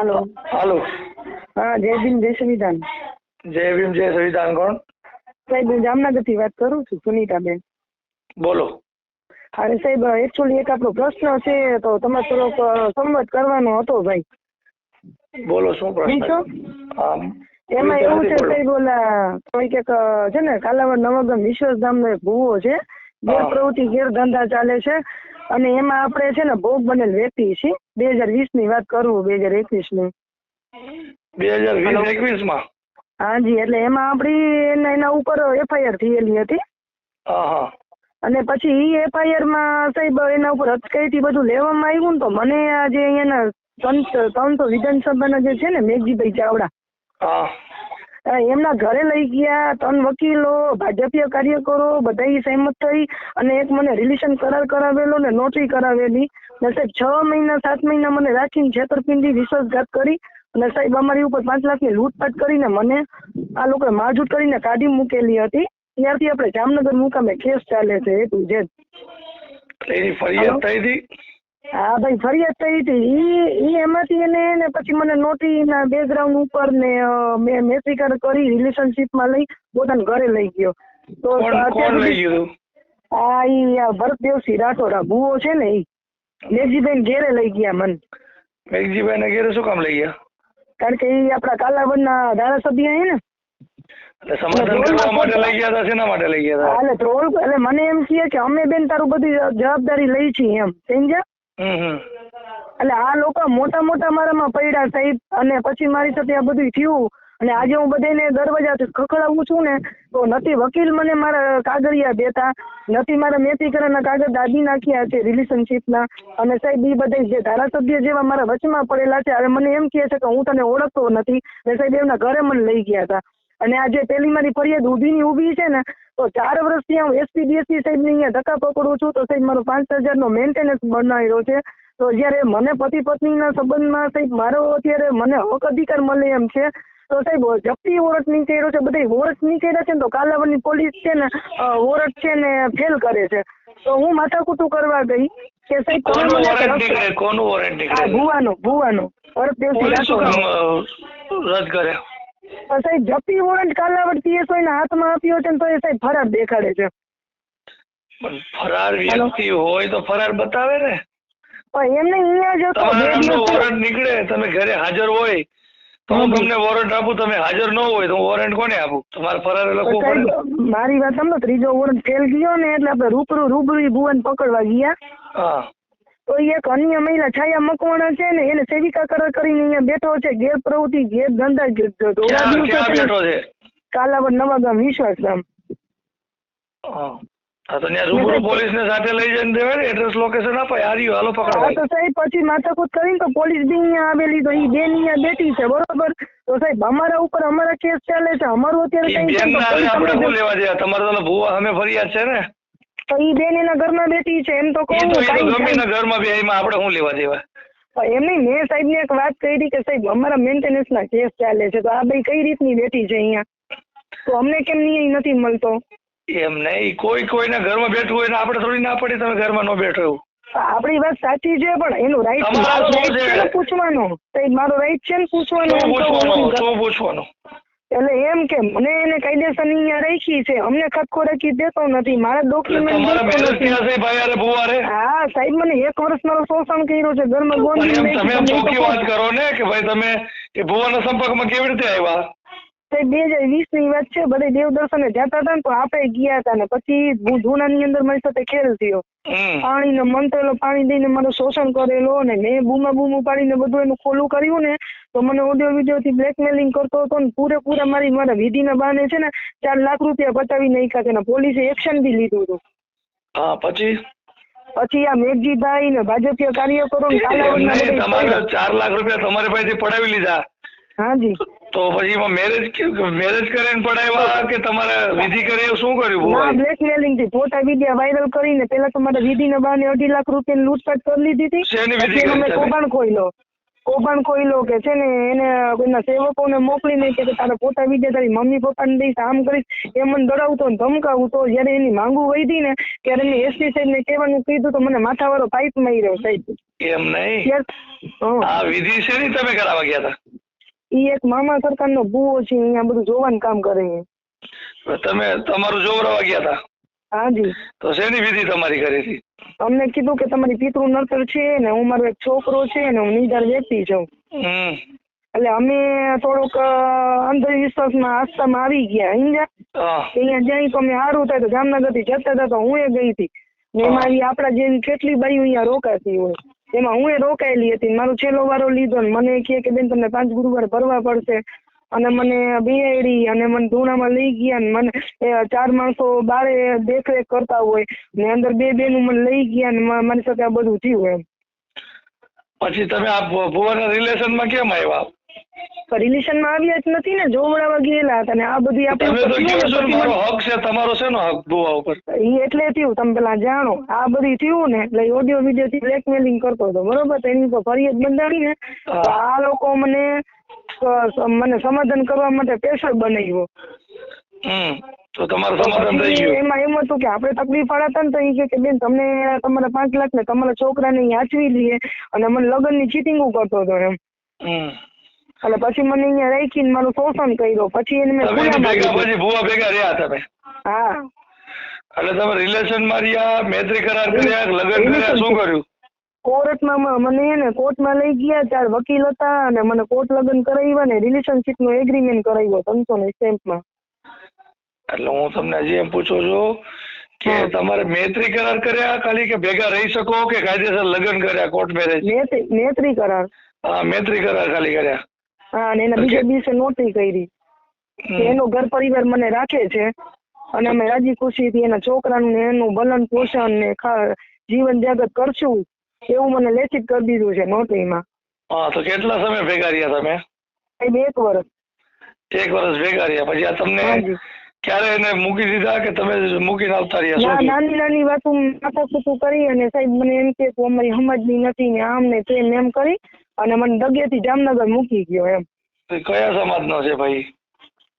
હાલો. Hello. હા જય ભીમ જય સંવિધાન. જય ભીમ જય સંવિધાન કોણ? સાહેબ હું જામનગરથી વાત કરું છું સુનીતાબેન. બોલો. અરે સાહેબ એકચ્યુઅલી એક આપણો પ્રશ્ન છે તો તમારે થોડોક સંમત કરવાનો હતો ભાઈ. બોલો શું પ્રશ્ન? એમાં એવું છે બોલો. સાહેબ ઓલા કોઈ એક છે ને કાલાવડ નવગમ વિશ્વધામનો એક ભૂવો છે. ગેરપ્રવૃત્તિ ગેરધંધા ચાલે છે. અને એમાં આપણે છે ને ભોગ બનેલ વ્યક્તિ છે બે હજાર વીસની વાત કરું બે હજાર એકવીસની. બે હજાર વીસ એકવીસમાં હાજી એટલે એમાં આપણી એના એના ઉપર એફઆઈઆર થયેલી હતી. અને પછી ઈ એફઆઈઆરમાં સાહેબ એના ઉપર અટકાયતી બધું લેવામાં આવ્યું ને તો મને આ જે અહીંયાના ત્રણ ત્રણ તો વિધાનસભાના જે છે ને મેઘજીભાઈ ચાવડા એમના ઘરે લઈ ગયા ત્રણ વકીલો ભાજપીય કાર્યકરો બધા સહેમત થઈ અને એક મને રિલેશન કરાર કરાવેલો ને નોટરી કરાવેલી. ને સાહેબ છ મહિના સાત મહિના મને રાખીને છેતરપિંડી વિશ્વાસઘાત કરી અને સાહેબ અમારી ઉપર પાંચ લાખની લૂંટપાટ કરીને મને આ લોકોએ મારઝૂટ કરીને કાઢી મૂકેલી હતી. ત્યારથી આપણે જામનગર મુકામે કેસ ચાલે છે એ ટુ ઝેડ. એની ફરિયાદ થઈ હતી. હા ભાઈ ફરિયાદ થઈ હતી. ઈ એમાંથી એને ને પછી મને નોટરીના બેકગ્રાઉન્ડ ઉપર ને મેં કરી કરી રિલેશનશીપમાં લઈ પોતાના ઘરે લઈ ગયો. તો આ ઈ ભરતદેવસિંહ રાઠોડ આ ભૂવો છે ને ઈ. મેઘજીભાઈ ઘેરે લઈ ગયા મન. મેઘજીભાઈ ને ઘેરે શું કામ લઈ ગયા? કારણ કે ઈ આપડા કાલાવડ ના ધારાસભ્ય હે ને. એટલે સમાધાન કરવા માટે લઈ ગયા હતા શેના માટે લઈ ગયા હાલે ટ્રોલ એટલે મને એમ કહે કે અમે બેન તારું બધી જવાબદારી લઈ છીએ એમ. સમજ્યા? એટલે આ લોકો મોટા મોટા મારામાં પડ્યા સાહેબ અને પછી મારી સાથે આ બધું થયું. અને આજે હું બધાને દરવાજા ખખડાવું છું ને, તો નથી વકીલ મને મારા કાગળિયા દેતા, નથી મારા મેથીકરણના કાગળ દાદી નાખ્યા છે રિલેશનશીપના. અને સાહેબ એ બધા જે ધારાસભ્ય જેવા મારા વચમાં પડેલા છે, હવે મને એમ કહે છે કે હું તને ઓળખતો નથી. ને સાહેબ, એમના ઘરે મને લઈ ગયા હતા. અને આ જે પેલી મારી ફરિયાદ ઊભી ની ઊભી છે ને તો ચાર વર્ષથી હું એસપી ડીએસપી સાહેબ અહીંયા ધક્કા પકડું છું તો સાહેબ મારો પાંચ હજારનો મેન્ટેનન્સ બનાવ્યો છે. તો જ્યારે મને પતિ પત્નીના સંબંધમાં સાહેબ મારો અત્યારે મને હક અધિકાર મળે એમ છે. તો સાહેબ જપ્તી વોરંટ નીકળ્યો છે બધા વોરંટ નીકળ્યા છે ને તો કાલાવડની પોલીસ છે ને વોરટ છે ને ફેલ કરે છે. તો હું માથાકૂટું કરવા ગઈ કે સાહેબ કોનું વોરંટ નીકળે? કોનું વોરંટ નીકળે? ભુવાનો ભુવાનો. રદ કરે? સાહેબ જપ્તી વોરંટ કાલાવડ પીએસઆઈ ના હાથમાં આપ્યો છે તો એ સાહેબ ફરાર દેખાડે છે. પણ ફરાર વ્યક્તિ હોય તો ફરાર બતાવે ને. પણ એમને અહીંયા જો દિવસ વોરંટ નીકળે તમે ઘરે હાજર હોય તો હું તમને વોરંટ આપું તમે હાજર ન હોય તો હું વોરંટ કોને આપું? તમારે ફરાર લખવું પડે. મારી વાત સમજો ત્રીજો વોરંટ ફેલ ગયો ને એટલે આપણે રૂબરૂ રૂબરૂ ભુવન પકડવા ગયા. હા. તો એક અન્ય મહિલા છાયા મકવાણા છે ને એને સેવિકા કરાર કરીને અહીંયા બેઠો છે. ગેર પ્રવૃત્તિ ગેર ધંધા કાલાવડ નવાગામ વિશ્વાસધામ. હા. હા તો ત્યાં રૂબરૂ પોલીસ ને સાથે લઈ જઈને દેવાય એડ્રેસ લોકેશન અપાય આ રહ્યું હાલો હા તો સાહેબ પછી માથાકૂટ કરીને તો પોલીસ બી અહીંયા આવેલી તો ઈ બેન અહીંયા બેઠી છે બરોબર? તો સાહેબ અમારા ઉપર અમારા કેસ ચાલે છે અમારું અત્યારે કઈ બેન આપણે શું લેવા દેવા તમારે તો ભૂવા અમે ફરિયાદ છે ને? તો ઈ બેન એના ઘરમાં બેઠી છે એમ તો કહું ગમે. ઘરમાં બે એમાં આપણે શું લેવા દેવા? એમ નહીં મેં સાહેબ ને એક વાત કરી કે સાહેબ અમારા મેન્ટેનન્સ ના કેસ ચાલે છે તો આ ભાઈ કઈ રીતની બેઠી છે અહીંયા? તો અમને કેમ ન્યાય નથી મળતો? એમ નહીં કોઈ કોઈના ઘરમાં બેઠું હોય ને આપણે થોડી ના પડી તમે ઘરમાં ન બેઠો એવું. આપણી વાત સાચી છે પણ એનું રાઈટ પૂછવાનો? સાહેબ મારો રાઈટ છે ને પૂછવાનો? પૂછવાનું? એટલે એમ કે મને એને કાયદેસર અહીંયા રાખી છે. અમને ખતખોરાકી દેતો નથી. મારા ડોક્યુમેન્ટ હા સાહેબ મને એક વર્ષ મારો શોષણ કર્યું છે. ઘરમાં ગોંધી તમે ચોખ્ખી વાત કરો ને કે ભાઈ તમે એ ભુવાના સંપર્કમાં કેવી રીતે આવ્યા? બે હજાર વીસની વાત છે. બધા દેવદર્શને જતા હતા ને તો આપણે ગયા હતા ને. પછી હું જૂનાની અંદર મારી સાથે ખેલ થયો. પાણી ને મંત્રેલો પાણી દઈને મારું શોષણ કરેલો અને મેં બૂમા બૂમ પાડીને બધું એનું ખોલું કર્યું ને તો મને ઓડિયો વીડિયો થી બ્લેકમેલિંગ કરતો હતો ને પૂરેપૂરા મારી મારા વિધિના બાને છે ને ચાર લાખ રૂપિયા બતાવી નાખ્યા છે ને પોલીસે એક્શન બી લીધું હતું. હા પછી? પછી આ મેઘજીભાઈ ને ભાજપીય કાર્યકરો ને તમારે ચાર લાખ રૂપિયા તમારી પાસેથી પડાવી લીધા. હાજી તો પછી મેરેજ મેરેજ કરીને પડાવ્યા કે તમારે વિધિ કરી શું કર્યું ના બ્લેકમેલિંગથી ફોટા વીડિયો વાયરલ કરીને પેલા તો મારા વિધિના બહાને અઢી લાખ રૂપિયા લૂંટફાટ કરી લીધી હતી. શેની ખોઈ તમે? કૌભાંડ ખોલ્યો કૌભાંડ કોઈલો કે છે ને એને કોઈના સેવકોને મોકલીને કે તારા પોતા વિજે તારી મમ્મી પપ્પાને દઈશ આમ કરીશ એ મને ડરાવતો ને ધમકાવતો. જ્યારે એની માંગુ વધી ને ત્યારે મેં એસપી સાહેબને કહેવાનું કીધું તો મને માથાવાળો પાઇપ માર્યો સાહેબ. એમ નહીં? આ વિધિ છે ને તમે કરાવવા ગયા હતા? ઈ એક મામા સરકારનો ભૂવો છે અહીંયા બધું જોવાનું કામ કરે છે. તમે તમારું જોવરાવા ગયા હતા? હાજી તો શેની વિધિ તમારી કરી હતી અમને કીધું કે તમારી પિતૃ નર્તર છે ને હું મારો એક છોકરો છે ને હું નિધાર વ્યક્તિ છું એટલે અમે થોડોક અ, અંધવિશ્વાસમાં આસ્થામાં આવી ગયા. અહીંયા અહીંયા જઈ તો અમે સારું થાય તો જામનગરથી જતા હતા તો હું એ ગઈ હતી. ને એમાં આવી આપણા જેવી કેટલી બાઈઓ અહીંયા રોકાતી હોય. એમાં હું એ રોકાયેલી હતી મારો છેલ્લો વારો લીધો ને મને કહે કે બેન તમને પાંચ ગુરુવાર ભરવા પડશે. અને મને બેહાડી અને મને ધૂણામાં લઈ ગયા ને મને એ ચાર માણસો બારે દેખરેખ કરતા હોય ને અંદર બે બેનું મને લઈ ગયા ને મારી સાથે આ બધું થયું એમ. પછી તમે આ ભુવાના રિલેશનમાં કેમ આવ્યા? રિલેશનમાં આવ્યા જ નથી ને જોવડાવા ગયેલા હતા ને આ બધી છો ને મારો આપણે હક છે તમારો શેનો હક ભુવા ઉપર? એ એટલે થયું તમે પેલા જાણો આ બધી થયું ને એટલે ઓડિયો વીડિયો થી બ્લેકમેલિંગ કરતો હતો બરોબર? તો એની તો ફરિયાદ બંધાવી ને આ લોકો મને મને સમાધાન કરવા માટે પ્રેશર બનાવ્યો. હમ તો તમારું સમાધાન થઈ ગયું. એમાં એમ હતું કે આપણે તકલીફ વાળા હતા ને તો એ કે બેન તમને તમારા પાંચ લાખ ને તમારા છોકરાને ઈ આચવી લઈએ અને મને લગ્નની ચીટિંગો કરતો હતો એમ. એટલે પછી મને અહીંયા રાખીને મારું શોષણ કર્યું. પછી એને મેં પછી ભુવા ભેગા રહ્યા તમે? હા. એટલે તમે રિલેશનમાં રહ્યા મૈત્રી કરાર કર્યા લગ્ન કર્યા શું કર્યું? કોર્ટમાં મને એને કોર્ટમાં લઈ ગયા ચાર વકીલ હતા અને મને કોર્ટ લગ્ન કરાવ્યા ને રિલેશનશીપ નો એગ્રીમેન્ટ કરાવ્યો ત્રણસો ને સ્ટેમ્પમાં એટલે હું તમને હજી એમ પૂછું છું કે તમારે મૈત્રી કરાર કર્યા ખાલી કે ભેગા રહી શકો કે કાયદેસર લગ્ન કર્યા કોર્ટ મેરેજ નેત્રી કરાર. હા મૈત્રી કરાર ખાલી કર્યા. હા અને એના બીજા દિવસે નોટરી કરી. એનો ઘર પરિવાર મને રાખે છે અને અમે રાજી ખુશીથી એના છોકરાનું ને એનું ભલન પોષણ ને જીવન જાગત કરશું. એવું મને લેખિત કરી દીધું છે નોટરીમાં. હા તો કેટલા સમય ભેગા રહ્યા તમે? સાહેબ એક વર્ષ. એક વર્ષ ભેગા રહ્યા. પછી આ તમને ક્યારે એને મૂકી દીધા કે તમે મૂકીને આવતા રહ્યા ના નાની નાની વાતો માથાકૂટું કરી અને સાહેબ મને એમ કે તું અમારી સમજની નથી ને આમ ને તેમ એમ કરી અને મને દગેથી જામનગર મૂકી ગયો એમ. કયા કયા સમાજનો છે ભાઈ?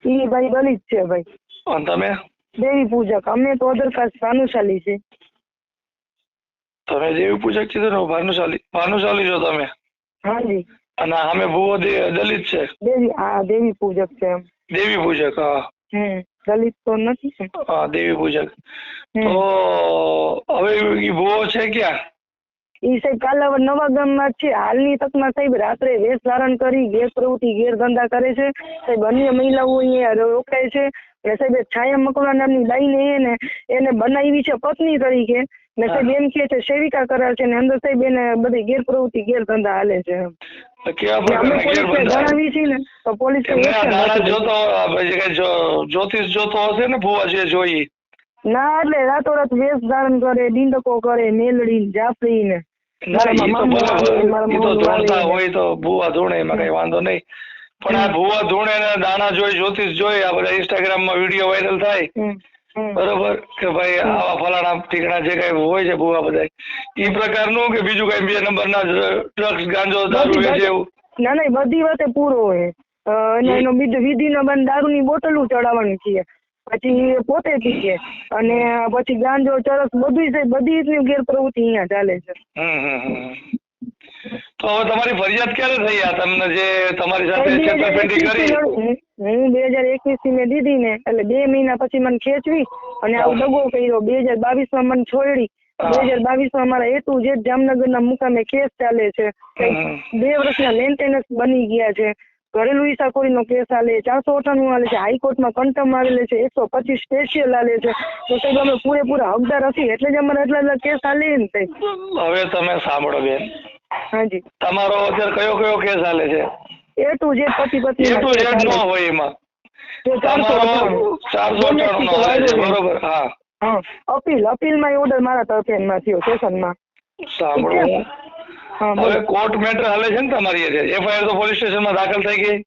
ઈ ભાઈ દલિત છે ભાઈ. અને તમે? દેવી પૂજક. અમે તો અધર કાસ્ટ ભાનુશાલી છે. તમે જેવી પૂજક કીધું ને ભાનુશાલી ભાનુશાલી છો તમે. હાજી અને અમે ભૂવો દલિત છે. દેવી આ દેવી પૂજક છે એમ. દેવી પૂજક હા. દલિત તો નથી હા દેવી પૂજક. તો હવે ભૂવો છે ક્યાં? ઈ સાહેબ કાલાવડ નવા ગામમાં જ છે. હાલની તકમાં સાહેબ રાત્રે વેશ ધારણ કરી ગેર પ્રવૃત્તિ ગેર ધંધા કરે છે. સાહેબ અન્ય મહિલાઓ અહીંયા રોકાય છે. અને સાહેબ છાયા મકવાણા નામની બાઈને એને એને બનાવી છે પત્ની તરીકે. ને સાહેબ એમ કે છે સેવિકા કરાર છે ને અંદર સાહેબ એને બધી ગેર પ્રવૃત્તિ ગેર ધંધા હાલે છે એમ. તો કેવા ને અમે પોલીસને જણાવી છે ને તો પોલીસ એમને આ દાણા જોતો આ પછી કઈ જો- જ્યોતિષ જોતો હશે ને ભૂવા જે જોઈ. ના એટલે રાતોરાત વેશ ધારણ કરે ડીંડકો કરે મેલડી જાફરી ને. ભૂવા ધૂણે એમાં કઈ વાંધો નહીં. પણ આ ભુવા ધૂણે દાણા જોઈ જ્યોતિષ જોઈ આ બધા ઇન્સ્ટાગ્રામમાં વીડિયો વાયરલ થાય. બરોબર? કે ભાઈ આવા ફલાણા ઠીકણા જે કઈ હોય છે ભૂવા બધા ઈ પ્રકારનું કે બીજું કઈ બે નંબરના ડ્રગ્સ ગાંજો દારૂ જેવું વેચે એવું? ના ના બધી વાતે પૂરો હોય. અને એનો બીજો વિધિનો બંધ દારૂની બોટલું ચડાવવાની છે. પછી પોતે પીએ અને પછી ગાંજો ચરસ બધું છે બધી રીતની ગેરપ્રવૃત્તિ અહીંયા ચાલે છે. તો હવે તમારી ફરિયાદ ક્યારે થઈ આ તમને જે તમારી સાથે છેતરપિંડી કરી? હું બે હજાર એકવીસથી મેં દીધી ને એટલે બે મહિના પછી મને ખેંચવી અને આવું દગો કર્યો. બે હજાર બાવીસમાં મને છોડી બે હજાર બાવીસમાં મારા હેતુ જે જામનગરના મુકામે કેસ ચાલે છે. બે વર્ષના મેન્ટેનન્સ બની ગયા છે. ઘરેલું ઈસાખોરીનો કેસ હાલે ચારસો અઠાણું હાલે છે. હાઈકોર્ટમાં કંટમ આવેલે છે. એકસો પચીસ સ્પેશિયલ હાલે છે. તો સાહેબ અમે પૂરેપૂરા હકદાર હતી એટલે જ અમારે એટલા એટલા કેસ હાલે ને હવે તમે સાંભળો બેન. હાજી. તમારો અત્યારે કયો કયો કેસ હાલે છે? એ ટુ જે પતિ પતિ એ ટુ ઝેડ નો હોય એમાં. ચારસો ચારસો નો હાલે છે. બરોબર હા. હા. અપીલમાં ઓર્ડર મારા થયો સાંભળો હવે કોર્ટ મેટર હાલે છે ને તમારી એફઆઈઆર તો પોલીસ સ્ટેશનમાં દાખલ થઈ ગઈ.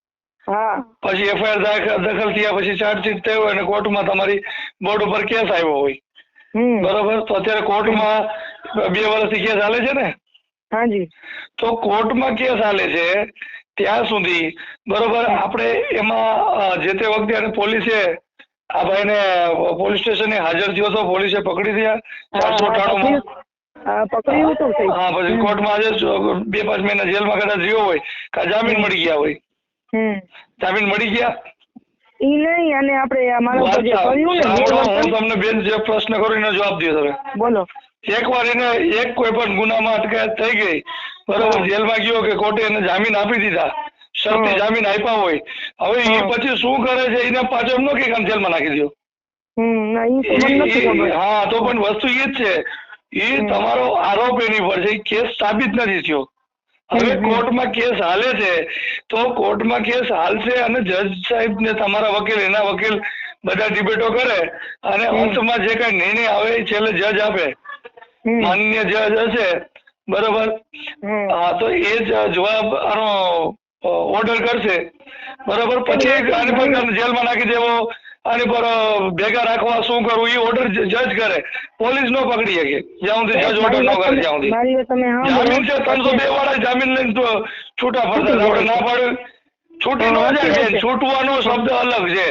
હા. પછી એફઆઈઆર દખલ થયા પછી ચાર્જશીટ થયો અને કોર્ટમાં તમારી બોર્ડ ઉપર કેસ આવ્યો હોય. બરોબર? તો અત્યારે કોર્ટમાં બે વર્ષથી કેસ હાલે છે ને? હાજી. તો કોર્ટમાં કેસ હાલે છે ત્યાં સુધી બરોબર આપણે એમાં જે તે વખતે પોલીસે આ ભાઈને પોલીસ સ્ટેશને હાજર થયો તો પોલીસે પકડી દીધા ચારસો અઠાણું પકડ્યું હતું હા પછી કોર્ટમાં આજે બે પાંચ મહિના જેલમાં કદાચ રહ્યો હોય કે જામીન મળી ગયા હોય. જામીન મળી ગયા? ઈ નહીં અને આપણે મારા ઉપર જે કર્યું ને હું તમને બેન જે પ્રશ્ન કરું એનો જવાબ દો તમે. બોલો. એકવાર એને એક કોઈ પણ ગુનામાં અટકાયત થઈ ગઈ બરોબર જેલમાં ગયો કે કોર્ટે એને જામીન આપી દીધા શરતી. જામીન આપ્યા હોય. હવે એ પછી શું કરે છે એને પાછો નો કે કામ જેલમાં નાખી દો હા તો પણ વસ્તુ એ જ છે. એ તમારો આરોપ એની પર છે કેસ સાબિત નથી થયો. હવે. કોર્ટમાં કેસ હાલે છે તો કોર્ટમાં કેસ હાલશે અને જજ સાહેબ ને તમારા વકીલ એના વકીલ બધા ડિબેટો કરે અને અંતમાં જે કઈ નિર્ણય આવે એ છેલ્લે જજ આપે. હમ. માન્ય જજ હશે બરોબર? હા તો એ જ જવાબ આનો ઓર્ડર કરશે. બરોબર? પછી આની પર જેલમાં નાખી દેવો આની પર ભેગા રાખવા શું કરવું એ ઓર્ડર જજ કરે. પોલીસ નો પકડી શકે. જ્યાં સુધી જજ ઓર્ડર ન કરે ત્યાં સુધી. જામીન છે ત્રણસો બે વાળા જામીન લઈને છૂટા ફરતા આપણે ના પાડ્યું છૂટી નો જાય બેન છૂટવાનો શબ્દ અલગ છે.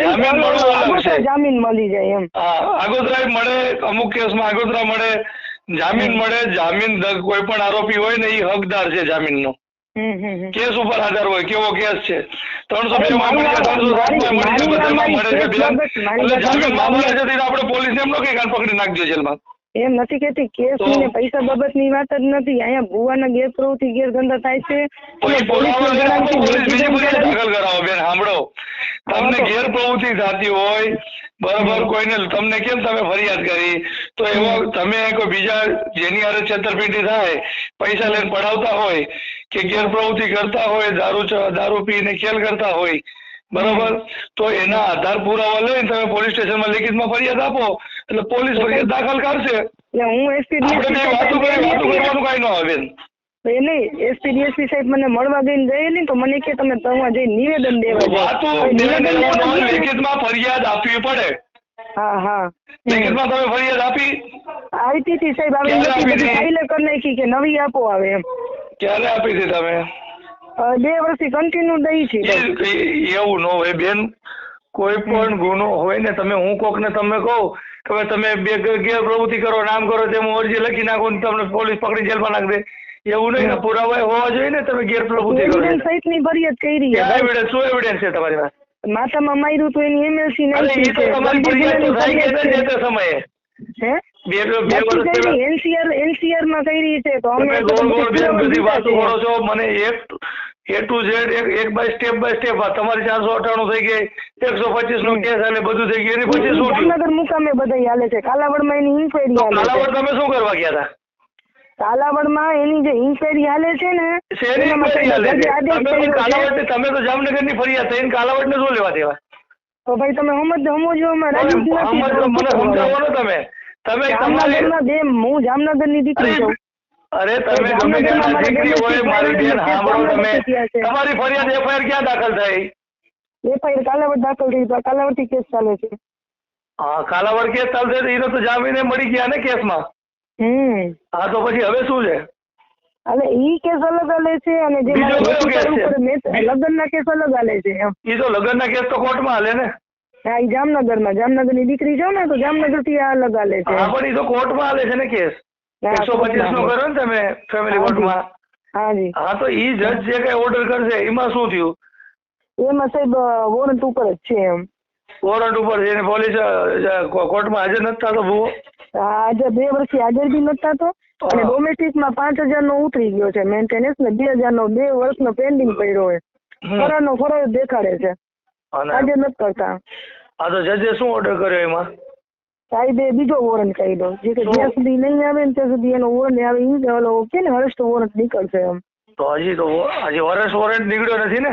જામીન મળવું અલગ છે. જામીન મળી જાય એમ. હા આગોતરા મળે અમુક કેસમાં આગોતરા મળે. જામીન મળે જામીન કોઈ પણ આરોપી હોય ને એ હકદાર છે જામીનનો. હમ હમ. કેસ ઉપર આધાર હોય કેવો કેસ છે? ત્રણસો બે માં મળે ત્રણસો સાતમાં છે કેસ એટલે જામીનમાં છે આપણે પોલીસ એમ નો કે કાન પકડી નાખજો જેલમાં. એમ નથી કેતી કેસની પૈસા બાબતની વાત જ નથી. અહીંયા ભુવાના ગેરપ્રવૃત્તિ ગેરધંધા થાય છે દાખલ કરાવો બેન સાંભળો. તમને ગેરપ્રવૃત્તિ થતી હોય બરાબર કોઈને તમને કેમ તમે ફરિયાદ કરી? તો એવો તમે કોઈ બીજા જેની હારે છેતરપિંડી થાય પૈસા લઈને પડાવતા હોય કે ગેરપ્રવૃત્તિ કરતા હોય દારૂ દારૂ પીને ખેલ કરતા હોય બરોબર? તો એના આધાર પુરાવા લઈને તમે પોલીસ સ્ટેશનમાં લેખિતમાં ફરિયાદ આપો. એટલે પોલીસ ફરિયાદ દાખલ કરશે. એટલે હું એસપી આપણે કઈ વાતો કરી વાતો કરવાનું કઈ ન આવે. એ નહીં એસપી ડીએસપી સાહેબ મને મળવા ગઈને ગયેલી તો મને કે તમે ત્યાં જઈને નિવેદન દેવા વાતો હવે નિવેદન બેન દેવા એવું ન હોય, ગયા ને- લેખિતમાં ફરિયાદ આપવી પડે. હા હા. લેખિતમાં તમે ફરિયાદ આપી? આપી હતી સાહેબ હવે? ફાઇલે કરી નાખી કે નવી આપો આવે એમ. ક્યારે આપી હતી તમે? બે વર્ષથી કન્ટિન્યુ દઈ છે એવું ન હોય બેન. કોઈ પણ ગુનો હોય ને તમે હું કોક ને તમે કહો કે ભાઈ તમે બે ગેર પ્રવૃત્તિ કરો નામ કરો તેમ અરજી લખી નાખો ને તમને પોલીસ પકડી જેલમાં નાખ દે. એવું નહીં ને પુરાવા હોવા જોઈએ ને તમે ગેરપ્રવૃત્તિ કરો. સહિતની ફરિયાદ કરી છે. એવિડન્સ શું એવિડન્સ છે તમારી પાસે? માથામાં માર્યું તો એની એમએલસી એ તો તમારી ફરિયાદ તો થઈ ગઈ છે તે સમયે. હે? એનસીઆર એનસીઆરમાં કઈ છે તો અમે ગોળ ગોળ બધી વાતો કરો છો મને એક એ ટુ ઝેડ એક એક બાય સ્ટેપ બાય સ્ટેપ તમારી ચારસો અઠાણું થઈ ગઈ એકસો પચીસ નો કેસ અને બધું થઈ ગયું. એની પછી શું જામનગર મુકામે બધા હાલે છે. કાલાવડમાં એની ઇન્કવાયરી હાલે કાલાવડ તમે શું કરવા ગયા હતા? કાલાવડમાં એની જે ઇન્કવાયરી હાલે છે ને. કાલાવડ તમે તો જામનગરની ફરિયાદ થઈને કાલાવડ ને શું લેવા દેવા? તો ભાઈ તમે સમજ સમજવામાં રાજી નથી. મને સમજાવો તમે. તમે તમારી બે હું જામનગરની દીકરી છું. અરે તમે ગમે ત્યાંના દીકરી હોય મારી બેન સાંભળો તમે. તમારી ફરિયાદ એફઆઈઆર ક્યાં દાખલ થઈ? એફઆઈઆર કાલાવડ દાખલ થઈ તો કાલાવડથી કેસ ચાલે છે. હા કાલાવડ કેસ ચાલશે તો એને તો જામીને મળી ગયા ને કેસમાં? હમ. હા તો પછી હવે શું છે? એટલે ઈ કેસ અલગ અલે છે અને જે મારા કયો કેસ અલગ હાલે છે એમ. ઈ તો લગ્નના કેસ તો કોર્ટમાં હાલે ને? હા ઈ જામનગરની દીકરી છો ને તો જામનગરથી આ અલગ હાલે છે. હા પણ ઈ તો કોર્ટમાં હાલે છે ને કેસ. એકસો પચીસ નો. કર્યો ને તમે ફેમિલી કોર્ટમાં હા તો ઈ જજ જે કઈ ઓર્ડર કરશે એમાં શું થયું? એમાં સાહેબ વોરંટ ઉપર જ છે એમ. વોરંટ ઉપર છે પોલીસ કોર્ટમાં હાજર નથી થતો ભૂવો? આ આજે બે વર્ષથી હાજર બી નતા તો અને ડોમેસ્ટિકમાં પાંચ હજાર નો ઉતરી ગયો છે મેન્ટેનન્સ ને બે હજાર નો બે વર્ષનો પેન્ડિંગ પડ્યો હોય. હમ. ફરારનો ફરાર દેખાડે છે. હાજર નથી કરતા. હા તો જજે શું ઓર્ડર કર્યો એમાં? સાહેબે બીજો વોરંટ દો જે કે જ્યાં સુધી નહીં આવે ને ત્યાં સુધી એનો વોરંટ આવે એ ઓલો કે ને હરેસ્ટ વોરંટ નીકળશે એમ. તો હજી તો હજી વરસ વોરંટ નીકળ્યો નથી ને?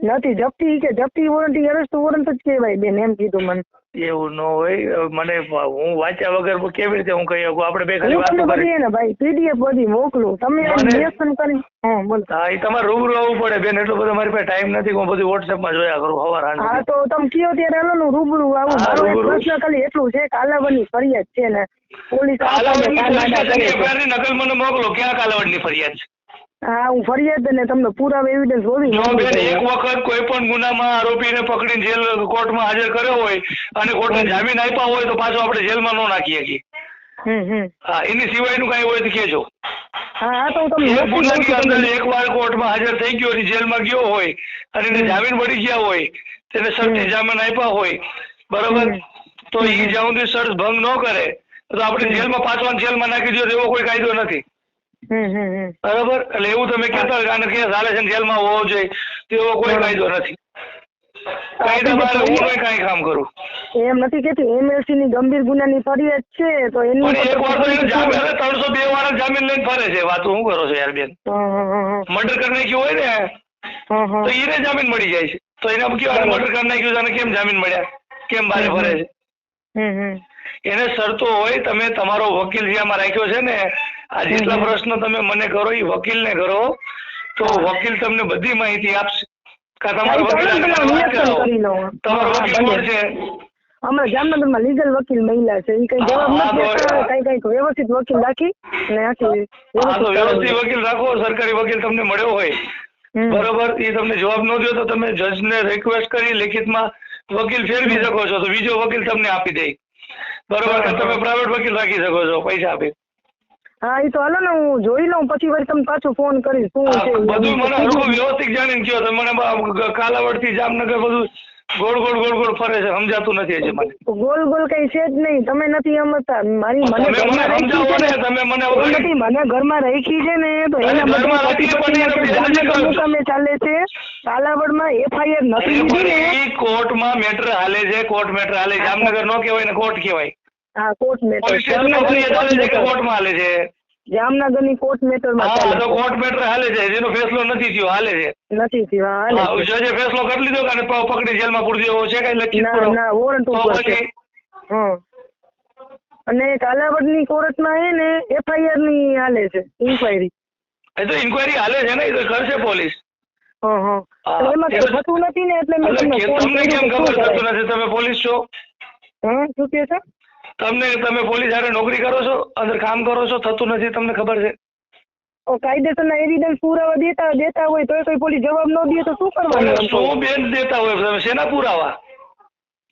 નથી જપ્તી કે જપ્તી વોરંટી અરેસ્ટ વોરંટ જ કહેવાય બેન એમ કીધું મને. એવું ન હોય. મને હું વાંચ્યા વગર કેવી રીતે હું કહી શકું? આપણે બે ખાલી વાત તમને વાતો કરી. બધી ને ભાઈ પીડીએફ બધી મોકલું. તમે રિએક્શન કરી હા બોલ. હા એ તમારે રૂબરૂ આવવું પડે બેન એટલો બધો મારી પાસે ટાઈમ નથી હું બધું વોટ્સએપમાં જોયા કરું હવાર હા તો તમે કયો ત્યારે હાલો નું રૂબરૂ આવું. મારો એક પ્રશ્ન ખાલી એટલું છે કે કાલાવડની ફરિયાદ છે ને પોલીસ કાલાવડની નકલ મને મોકલો. ક્યાં કાલાવડની ફરિયાદ છે? હા હું ફરિયાદ ને તમને પુરાવા એવિડન્સ હોવી જો બેન એક વખત કોઈ પણ ગુનામાં આરોપીને પકડીને જેલ કોર્ટમાં હાજર કર્યો હોય અને કોર્ટને જામીન આપ્યા હોય તો પાછો આપણે જેલમાં ન નાખીએ હમ હા એની સિવાયનું કાંઈ હોય તો કહેજો. હા તો હું તમને ગુનાની અંદર તમને. એક વાર કોર્ટમાં હાજર થઈ ગયો અને જેલમાં ગયો હોય અને એને જામીન મળી ગયા હોય તેને શરતી જામીન આપ્યા હોય બરોબર? તો એ જ્યાં સુધી ભંગ ન કરે. તો આપણે જેલમાં પાછવા જેલમાં નાખી દો એવો કોઈ કાયદો નથી. બરાબર? એટલે એવું તમે કહેતા હોય કે આને કેસ હાલે છે જેલમાં હોવો જોઈએ તેવો કોઈ કાયદો નથી. કાયદા હું નહીં કાંઈ કામ કરું. એમ નથી કેતી એમએલસી ની ગંભીર ગુનાની ફરિયાદ છે તો એની એક વાર તો જામીન ત્રણસો બે વાર જામીન લઈને ફરે છે વાત શું કરો છો યાર બેન? હા, હા, હા. મર્ડર કરી નાખ્યું હોય ને હા, હા. તો એને જામીન મળી જાય છે. તો એને કેવા મર્ડર કરી નાખ્યું છે કેમ જામીન મળ્યા? કેમ બારે ફરે છે. એને શરતો હોય તમે તમારો વકીલ જે આમાં રાખ્યો છે ને આ જેટલા પ્રશ્ન તમે મને કરો એ વકીલને કરો તો વકીલ તમને બધી માહિતી આપશે. કા તમારો હા, એ વકીલ તો આને નિરીક્ષણ વાત કરાવો. કરી લઉં. તમારો હા, વકીલ ભલે. કોણ છે? લીગલ વકીલ મહિલા છે એ કઈ જવાબ નથી કઈ કંઈક વ્યવસ્થિત વકીલ રાખી અને આખી વ્યવસ્થિત વકીલ રાખો સરકારી વકીલ તમને મળ્યો હોય. બરોબર એ તમને જવાબ ન દો તો તમે જજ ને રિક્વેસ્ટ કરી લેખિતમાં વકીલ ફેરવી શકો છો તો બીજો વકીલ તમને આપી દે. બરોબર તમે પ્રાઇવેટ વકીલ રાખી શકો છો પૈસા આપી. હા એ તો હાલો ને હું જોઈ લઉં પછી વળી તમને પાછો ફોન કરીશ શું છે બધું મને હરખું વ્યવસ્થિત જાણીને કયો તમે મને કાલાવડથી જામનગર બધું ગોળ ગોળ ગોળ ગોળ ફરે છે સમજાતું નથી હજી મને. ગોલ ગોલ કઈ છે જ નહીં તમે નથી સમજતા મારી મને તમે મને નથી મને ઘરમાં રાખી છે ને તો એના. મુકામે ચાલે છે. કાલાવડમાં એફઆઈઆર નથી લીધી ને. કોર્ટમાં મેટર હાલે છે કોર્ટ મેટર હાલે જામનગર નો કહેવાય ને કોર્ટ કહેવાય. હા કોર્ટ મેટર. કોર્ટમાં હાલે છે? જામનગરની કોર્ટ મેટરમાં હા તો કોર્ટ મેટર હાલે છે. જેનો ફેસલો નથી થયો હાલે છે. નથી થયો હાલે છે. જજે ફેસલો કરી લીધો કે પકડી જેલમાં પૂરી એવો છે કઈ લખી ના ના વોરંટ ઉપર છે. પછી? હં. અને કાલાવડની કોર્ટમાં હે ને એફઆઈઆરની હાલે છે ઇન્ક્વાયરી એ તો ઇન્કવાયરી હાલે છે ને એ તો કરશે પોલીસ. હં હં હા, એમાં થતું નથી ને એટલે મેં તમને કેમ ખબર થતું નથી? તમે પોલીસ છો? હમ શું કે છે? તમને તમે પોલીસ હારે નોકરી કરો છો અંદર કામ કરો છો થતું નથી તમને ખબર છે? ઓ કાયદેસરના એવિડન્સ પુરાવા દેતા દેતા હોય તોય કોઈ પોલીસ જવાબ ન દે તો શું કરવાનું? શું બેન દેતા હોય? તમે શેના પુરાવા?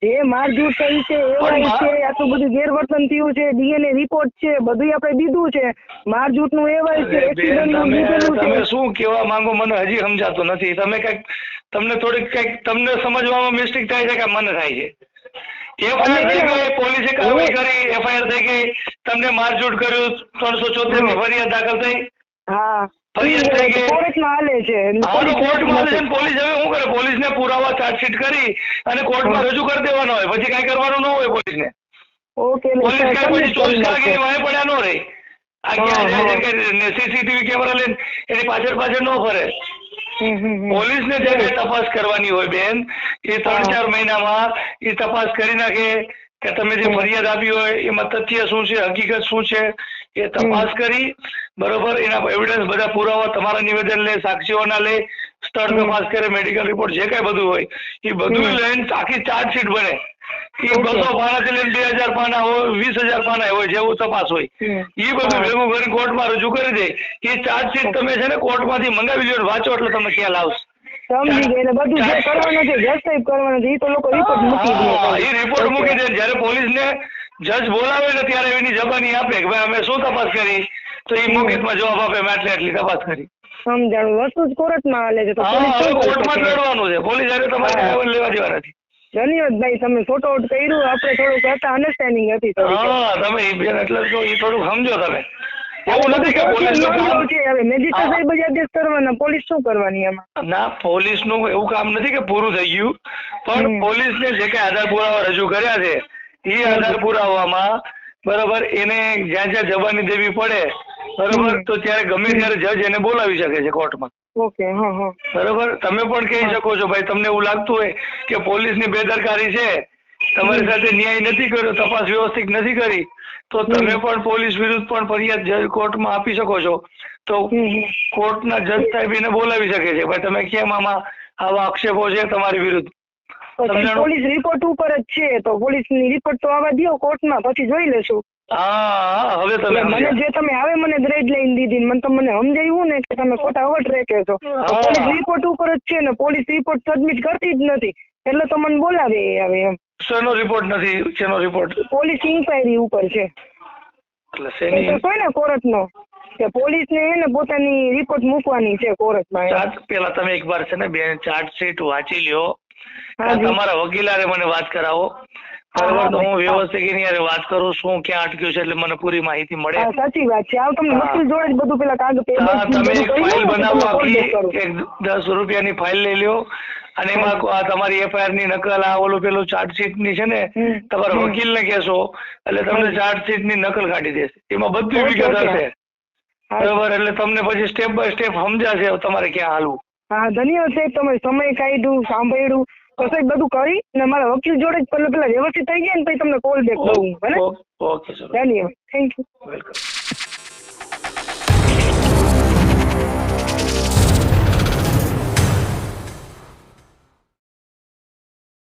જે મારઝૂટ થઈ છે એવાય છે આટલું બધું ગેરવર્તન થયું છે ડીએનએ રિપોર્ટ છે બધું આપણે દીધું છે. મારઝૂટનું એવાય છે એક્સિડન્ટનું તમે લીધેલું તમે શું કેવા માંગો મને હજી સમજાતું નથી. તમે કંઈક તમને થોડીક કંઈક તમને સમજવામાં મિસ્ટેક થાય છે કે મને થાય છે? પોલીસે કાર્યવાહી કરી એફઆઈઆર થઈ ગઈ તમને મારઝૂટ કર્યું ત્રણસો ચોતેરની ફરિયાદ દાખલ થઈ. હા. ફરિયાદ થઈ ગઈ. કોર્ટમાં હાલે છે. પોલીસ કોર્ટમાં નથી. છે ને પોલીસ હવે શું કરે? પોલીસને પુરાવા ચાર્જશીટ કરી અને કોર્ટમાં રજૂ કરી દેવાનો હોય. પછી કઈ કરવાનું ન હોય પોલીસને. ઓકે પોલીસ કઈ પછી ચોવીસ કરી કલાક નાખશે. પડ્યા ન રહે. આ ક્યાં જાય છે? કે સીસીટીવી કેમેરા લઈને એની પાછળ પાછળ ન ફરે. હમ, ને હમ. પોલીસને જે કઈ તપાસ કરવાની હોય બેન એ ત્રણ ચાર મહિનામાં એ તપાસ કરી નાખે કે તમે જે ફરિયાદ આપી હોય એમાં તથ્ય શું છે હકીકત શું છે એ તપાસ કરી બરોબર એના એવિડન્સ બધા પુરાવા તમારા નિવેદન લે સાક્ષીઓના લે સ્થળ તપાસ કરે મેડિકલ રિપોર્ટ જે કઈ બધું હોય એ બધું લઈને આખી ચાર્જશીટ બને. એ. બસો પાનાથી લઈને બે હજાર પાના હોય વીસ હજાર પાના હોય જેવું તપાસ હોય. એ બધું ભેગું કરીને કોર્ટમાં રજૂ કરી દે. એ ચાર્જશીટ તમે છે ને કોર્ટમાંથી મંગાવી લ્યો વાંચો એટલે તમે ખ્યાલ આવશે. સમજી ગઈ એટલે બધું જે કરવાનું છે જસ્ટિસ કરવાનું છે એ તો લોકો રિપોર્ટ મૂકી દે. એ રિપોર્ટ મૂકી દે. જ્યારે પોલીસને જજ બોલાવે ને ત્યારે એની જબાની આપે કે ભાઈ અમે શું તપાસ કરી? તો એ મૌખિકમાં જવાબ આપે મેં આટલી આટલી તપાસ કરી. સમજાણું. વસ્તુ જ કોર્ટમાં હાલે છે તો કોર્ટમાં જ લડવાનું છે. પોલીસ હારે તમારે. લેવા દેવા નથી ધન્યવાદ ભાઈ તમે ફોટો આઉટ કર્યું આપણે થોડુંક હતા અન્ડરસ્ટેન્ડિંગ હતી. હા તમે એ બેન એટલે તો એ થોડુંક સમજો તમે. એવું નથી કે બધું પોલીસનું normal કામ છે? હવે મેજિસ્ટ્રેટ સાહેબ જ આદેશ કરવાના પોલીસ શું કરવાની એમાં? ના પોલીસનું એવું કામ નથી કે પૂરું થઈ ગયું. પણ પોલીસ ને જે કઈ આધાર પુરાવા રજૂ કર્યા છે એ આધાર પુરાવામાં બરાબર એને જ્યાં જ્યાં જવાની દેવી પડે બરાબર તો ત્યારે ગમે ત્યારે જજ એને બોલાવી શકે છે કોર્ટમાં. ઓકે હા હા. બરોબર? તમે પણ કહી શકો છો ભાઈ તમને એવું લાગતું હોય કે પોલીસની બેદરકારી છે તમારી સાથે ન્યાય નથી કર્યો તપાસ વ્યવસ્થિત નથી કરી તો તમે પણ પોલીસ વિરુદ્ધ પણ ફરિયાદ જજ કોર્ટમાં આપી શકો છો. તો. કોર્ટના જજ સાહેબ એને બોલાવી શકે છે. ભાઈ તમે કેમ આમાં આવા આક્ષેપો છે તમારી વિરુદ્ધ? પોલીસ રિપોર્ટ ઉપર જ છે તો પોલીસની રિપોર્ટ તો આવવા દો કોર્ટમાં પછી જોઈ લેશું. હા હવે તમે મને જે તમે આવે મને ગ્રેડ લઈને દીધી મને તો મને સમજાયું ને કે તમે ખોટા ઓવર ટ્રેકે છો. પોલીસ રિપોર્ટ ઉપર જ છે ને પોલીસ રિપોર્ટ સબમિટ કરતી જ નથી. એટલે તો મને બોલાવે આવે એમ. શેનો રિપોર્ટ નથી? શેનો રિપોર્ટ પોલીસ ઇન્ક્વાયરી ઉપર છે. એટલે એ શેની હોય ને કોર્ટનો. કે પોલીસને એને પોતાની રિપોર્ટ મૂકવાની છે કોર્ટમાં માં પેલા તમે એક વાર છે ને બેન ચાર્જશીટ વાંચી લ્યો. તમારા વકીલારે મને વાત કરાવો. બરાબર હું વ્યવસ્થિત એની વાત કરું શું ક્યાં અટક્યું છે એટલે મને પૂરી માહિતી મળે. સાચી વાત છે. આવ તમને. વકીલ જોડે જ બધું પેલા કાગળ પેપર તમે ફાઇલ બનાવો આખી એક દસ રૂપિયાની ફાઇલ લઈ લ્યો. અને એમાં આ તમારી એફઆઈઆરની નકલ આ ઓલું પેલું ચાર્જશીટની છે ને. તમારા વકીલ ને કહેશો એટલે તમને. ચાર્જશીટની નકલ કાઢી દેશે. એમાં બધું વિગત. હશે. બરાબર એટલે તમને પછી સ્ટેપ બાય સ્ટેપ સમજાશે તમારે ક્યાં હાલવું. હા ધન્યવાદ સાહેબ તમે સમય કાઢ્યું સાંભળ્યું. તો બધું કરી ને મારા વકીલ જોડે જ પેલા પેલા વ્યવસ્થિત થઈ જાય ને પછી તમને કોલ બેક દઉં ઓકે સર ધન્યવાદ. Thank you welcome